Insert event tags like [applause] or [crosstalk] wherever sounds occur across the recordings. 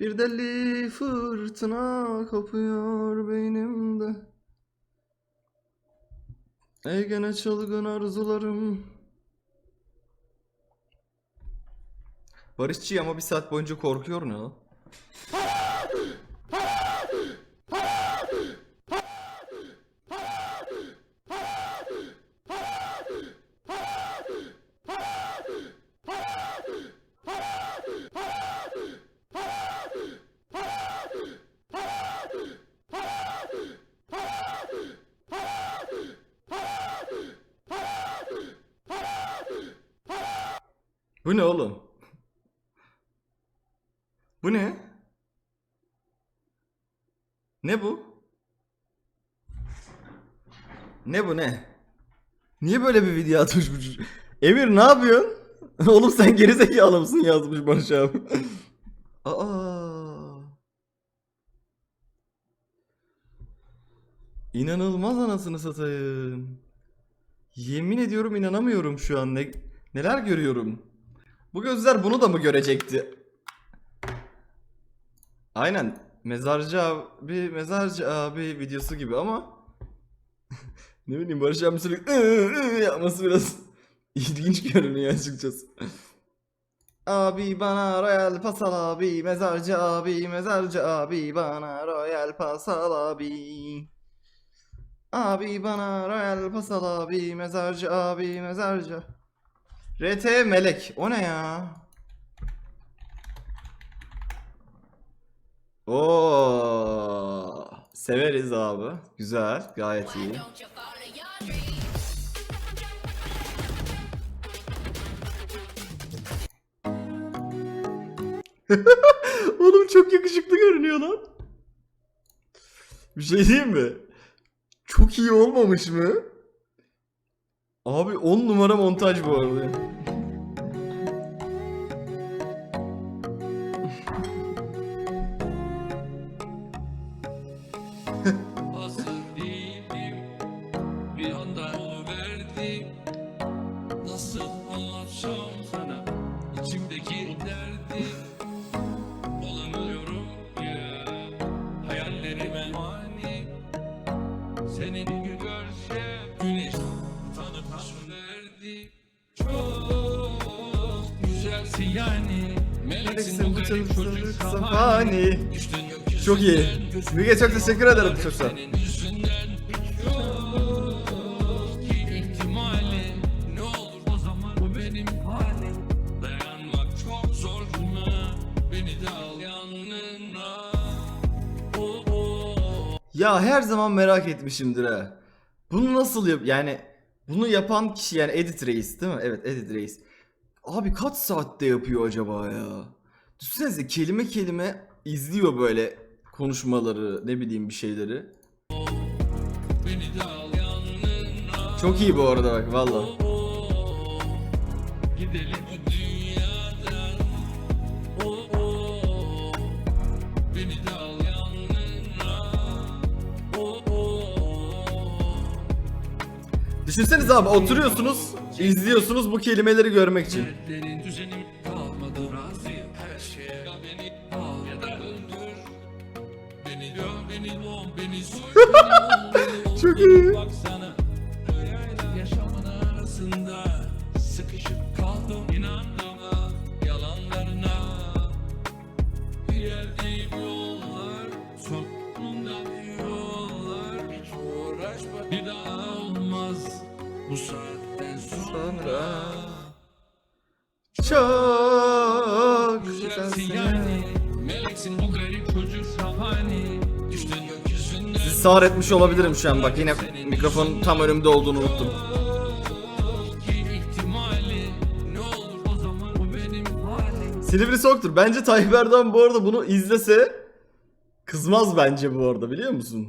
Bir deli fırtına kopuyor beynimde. Ey gene çılgın arzularım. Barışçı ama bir saat boyunca korkuyor ne lan? [laughs] Bu ne oğlum? Bu ne? Ne bu? Ne bu ne? Niye böyle bir video atmış bu çocuk? Emir ne yapıyorsun? [laughs] oğlum sen gerizekalı mısın yazmış Barış abi. [laughs] Aa. İnanılmaz anasını satayım. Yemin ediyorum inanamıyorum şu an. Ne, neler görüyorum. Bu gözler bunu da mı görecekti? Aynen. Mezarcı abi, mezarcı abi videosu gibi ama [laughs] ne bileyim Barış abi sürekli "Iı, ıı" yapması biraz [laughs] ilginç görünüyor açıkçası. Abi bana royal pasal abi, mezarcı abi, mezarcı abi bana royal pasal abi. Abi bana royal pasal abi, mezarcı abi, mezarcı. RT Melek. O ne ya? Oo, severiz abi. Güzel, gayet iyi. [laughs] Oğlum çok yakışıklı görünüyor lan. Bir şey diyeyim mi? Çok iyi olmamış mı? Abi 10 numara montaj bu arada. Hazır yani Meleksin bu çocuk. Düştün gökyüzünden Çok iyi. Müge çok teşekkür ederim çocuklar. oh, oh. Ya her zaman merak etmişimdir ha. Bunu nasıl yap yani bunu yapan kişi yani Edit Reis değil mi? Evet Edit Reis. Abi kaç saatte yapıyor acaba ya? Düşünsenize kelime kelime izliyor böyle konuşmaları ne bileyim bir şeyleri. Çok iyi bu arada bak valla. Gidelim abi oturuyorsunuz izliyorsunuz bu kelimeleri görmek için. Dertlerin düzenim kalmadı razıyım her şeye Ya beni al ya da öldür Beni döv beni boğ beni soy beni ol, [laughs] Çok beni iyi. Sonra çok Güzelsin. yani. Meleksin bu garip çocuk sahani Düştün gökyüzünden. Sağır etmiş olabilirim şu an. Bak yine mikrofonun tam önümde olduğunu unuttum. Silivri soktur. Bence Tayyip Erdoğan bu arada bunu izlese kızmaz bence bu arada biliyor musun?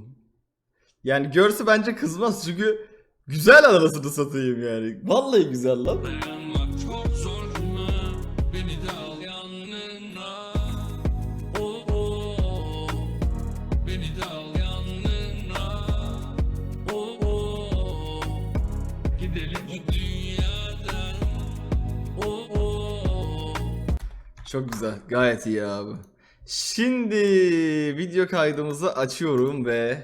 Yani görse bence kızmaz. Çünkü güzel arasını satayım yani. Vallahi güzel lan. Dayanmak çok zor buna Beni de al yanına oh, oh. Beni de al yanına oh, oh. Gidelim bu dünyadan oh, oh. Çok güzel. Gayet iyi abi. Şimdi video kaydımızı açıyorum ve